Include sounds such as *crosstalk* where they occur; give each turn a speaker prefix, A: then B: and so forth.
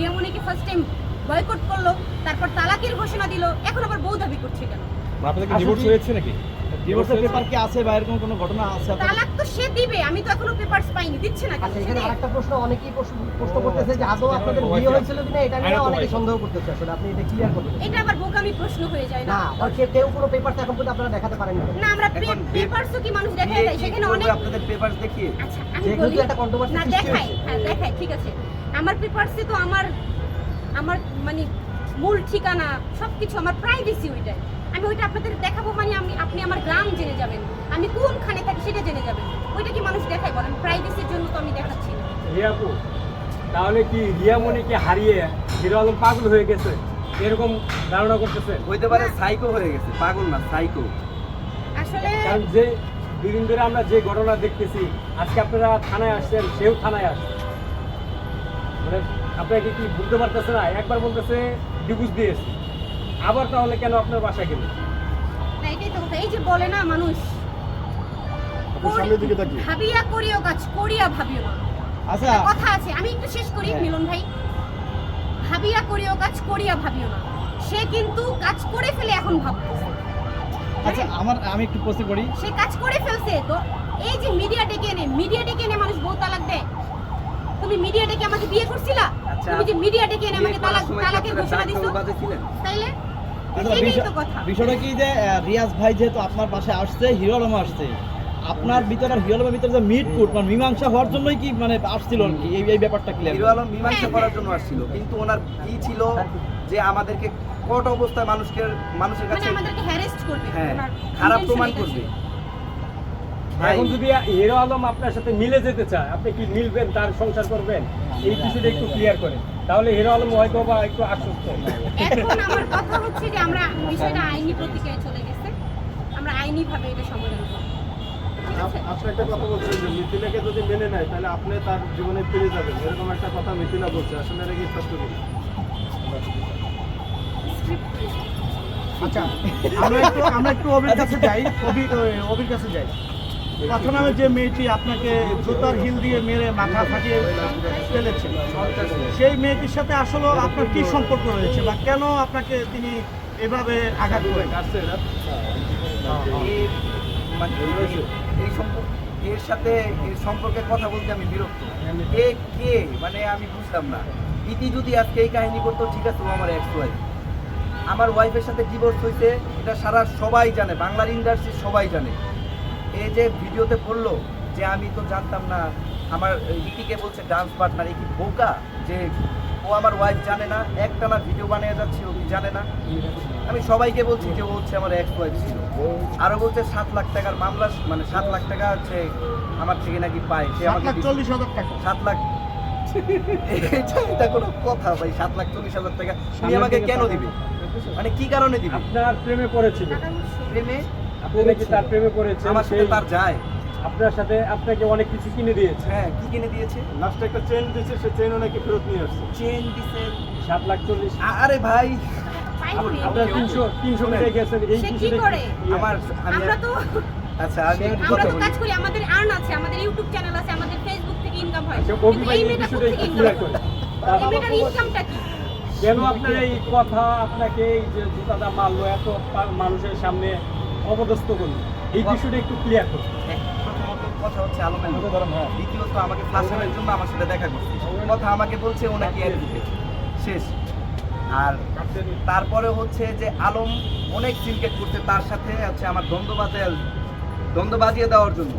A: রিয়ামনিকে first time boycott করল তারপর তালাকের ঘোষণা দিল এখন আবার বউ দাবি করছে কেন?
B: আপনাদের কি ডিভোর্স হয়েছে নাকি?
C: ডিভোর্সের পেপার কি আছে বা এরকম কোনো ঘটনা আছে
A: তালাক তো সে দিবে আমি তো এখনও পেপারস পাইনি দিচ্ছে না কেন
D: আচ্ছা এখানে আরেকটা প্রশ্ন অনেকেই প্রশ্ন করতেছে যে আদৌ আপনাদের বিয়ে হয়েছিল কিনা এটা নিয়ে অনেকে সন্দেহ করতেছে আসলে আপনি এটা ক্লিয়ার করবেন
A: এটা আবার বোকামি প্রশ্ন হয়ে যায় না?
D: না আর কে- কেউ কোনো পেপার এখন পর্যন্ত আপনারা দেখাতে পারেন
A: না। না আমরা
E: এখন
A: পেপারসও কি মানুষ দেখায়
E: কি
A: সেখানে অনেক
E: আপনাদের পেপার দেখিয়ে?
A: আচ্ছা আমি
D: যেহেতু
A: বলি
D: একটা controversy
A: না
D: সৃষ্টি
A: দেখাই। হ্যাঁ দেখাই ঠিক আছে। আমার পেপারসে তো আমার আমার মানে মূল ঠিকানা সব কিছু আমার প্রাইভেসি ওইটাই। আমি ওইটা আপনাদের দেখাবো মানে আমি আপনি আমার গ্রাম জেনে যাবেন। আমি কোনখানে থাকি সেটা জেনে যাবেন। ওইটা কি মানুষ দেখায় বলেন? প্রাইভেসির জন্য তো আমি দেখাচ্ছি না।
F: রিয়াপু তাহলে কি রিয়া রিয়ামণিকে হারিয়ে হিরো আলম পাগল হয়ে গেছে? এরকম ধারণা করতেছে?
E: হইতে পারে সাইকো হয়ে গেছে পাগল না সাইকো
A: আসলে
F: কারণ যে দুদিন ধরে আমরা যে ঘটনা দেখতেছি আজকে আপনারা থানায় আসছেন সেও থানায় আসছে। মানে আপনাকে কি বুঝতে পারতেছে না? একবার বলতেছে ডিভোর্স দিয়েছে। আবার তাহলে কেন আপনার বাসা গেল
A: না তো কথা। এই যে বলে না মানুষ
B: সামনের দিকে তাকিয়ে।
A: ভাবিয়া করিও কাজ করিয়া ভাবিও না।
C: আচ্ছা।
A: কথা আছে আমি একটু শেষ করি
C: হ্যাঁ।
A: মিলন ভাই। ভাবিয়া করিও কাজ করিয়া ভাবিও না। সে কিন্তু কাজ করে ফেলে এখন ভাবতেছে।
C: আচ্ছা আমার আমি একটু প্রশ্ন করি।
A: সে কাজ করে ফেলছে তো এই যে মিডিয়া ডেকে এনে মিডিয়া ডেকে এনে মানুষ বউ তালাক দেয় তুমি মিডিয়া ডেকে আমাকে বিয়ে করছিলা?
E: আচ্ছা,
A: তুমি যে মিডিয়া ডেকে এনে আমাকে তালাক তালাকের ঘোষণা দিছো? তাইলে? এটাই
C: বিষয়-
A: তো কথা।
C: বিষয়টা কি যে রিয়াজ ভাই যেহেতু আপনার পাশে আসছে হিরো আলম আসছে আপনার ভিতরে হিরো আলমের ভিতরে যে মিট কুট মানে মীমাংসা হওয়ার জন্যই কি মানে আসছিল আর কি? এই এই ব্যাপারটা ক্লিয়ার
E: হিরো আলম মীমাংসা করার জন্য আসছিল কিন্তু ওনার কি ছিল যে আমাদেরকে কট অবস্থায় মানুষকে মানুষের
A: মানে
E: কাছে
A: আমাদেরকে হ্যারেস্ট করবে
E: হ্যাঁ খারাপ প্রমাণ করবে।
F: এখন যদি হিরো আলম আপনার সাথে মিলে যেতে চায় আপনি কি মিলবেন তার সংসার করবেন? এই বিষয়টা একটু ক্লিয়ার করেন। তাহলে হিরো আলম হয়তো বা একটু আশ্বস্ত।
A: এখন আমার কথা হচ্ছে যে আমরা বিষয়টা আইনি প্রতিক্রিয়ায় চলে গেছে। আমরা আইনি ভাবে এটা সমাধান করব।
B: আপনি একটা কথা বলছেন যে মিথিলাকে যদি মেনে নেয় তাহলে আপনি তার জীবনে ফিরে যাবেন। এরকম একটা কথা মিথিলা বলছে। আসলে এটা কি সত্য কি?
G: আচ্ছা আমরা একটু আমরা একটু অবির কাছে যাই। অবি অবির কাছে যাই। আমি যে মেয়েটি আপনাকে জুতার হিল দিয়ে মেরে মাথা ফাটিয়ে ফেলেছে সেই মেয়েটির সাথে আসলে আপনার কি সম্পর্ক রয়েছে বা কেন আপনাকে তিনি এভাবে আঘাত
E: মানে এই- এর সাথে এর সম্পর্কে কথা বলতে আমি বিরক্ত। এ কে? মানে আমি বুঝলাম না। ইতি যদি আজকে এই কাহিনী করতো, ঠিক আছে আমার এক্স ওয়াইফ আমার ওয়াইফের সাথে ডিভোর্স হয়েছে এটা সারা সবাই জানে, বাংলার ইন্ডাস্ট্রি সবাই জানে। এই যে ভিডিওতে বলল যে আমি তো জানতাম না আমার ইতিকে বলছে ডান্স পার্টনার কি বোকা? যে ও আমার ওয়াইফ জানে না একটা না ভিডিও বানিয়ে যাচ্ছে ও কি জানে না। আমি সবাইকে বলছি যে ও হচ্ছে আমার এক্স ওয়াইফ ছিল। আরও বলছে সাত লাখ টাকার মামলা মানে সাত লাখ টাকা হচ্ছে আমার থেকে নাকি পায় সে আমাকে
G: চল্লিশ হাজার টাকা।
E: সাত লাখ *laughs* এটা এটা কোনো কথা ভাই সাত লাখ চল্লিশ হাজার টাকা। তুমি আমাকে কেন দিবে? মানে কি কারণে দিবে?
F: আপনার প্রেমে পড়েছিল।
E: প্রেমে?
F: আপনি নাকি তার প্রেমে পড়েছেন
E: আমার সাথে তার যায়।
F: আপনার সাথে আপনাকে অনেক কিছু কিনে দিয়েছে।
E: হ্যাঁ কি কিনে দিয়েছে?
B: লাস্টে একটা চেন দিচ্ছে সে চেনও নাকি ফেরত নিয়ে আসছে।
E: চেন দিছে।
F: সাত লাখ চল্লিশ।
E: আরে ভাই।
F: আপনার তিনশো তিনশো মিটার গেছেন এই
A: সে কি
F: বিষয়টা
A: করে?
F: একটু-
E: আমার
A: আমরা তো
E: আচ্ছা আমি
A: আমরা
E: কথা
A: তো কাজ করি আমাদের আর্ন আছে আমাদের ইউটিউব চ্যানেল আছে আমাদের ফেসবুক থেকে ইনকাম হয়।
F: আচ্ছা,
A: কিন্তু
F: অভি ভাই
A: এই
F: এই
A: মেয়েটা
F: বিষয়টা
A: কোথেকে ইনকাম
F: করে।
A: এই মেয়েটার ইনকামটা কি?
F: কেন আপনার এই কথা আপনাকে এই যে জুতাটা মারলো এত মানুষের সামনে অপদস্থ করল এই বিষয়টা একটু ক্লিয়ার করুন
E: এক- কথা হচ্ছে আলমের লোক। দ্বিতীয়ত আমাকে ফাঁসানোর জন্য আমার সাথে দেখা করছে কথা আমাকে বলছে অ্যাডভোকেট শেষ। আর তারপরে হচ্ছে যে আলম অনেক সিনকেট করছে তার সাথে হচ্ছে আমার দ্বন্দ্ব বাজিয়ে দ্বন্দ্ব বাজিয়ে দেওয়ার জন্য।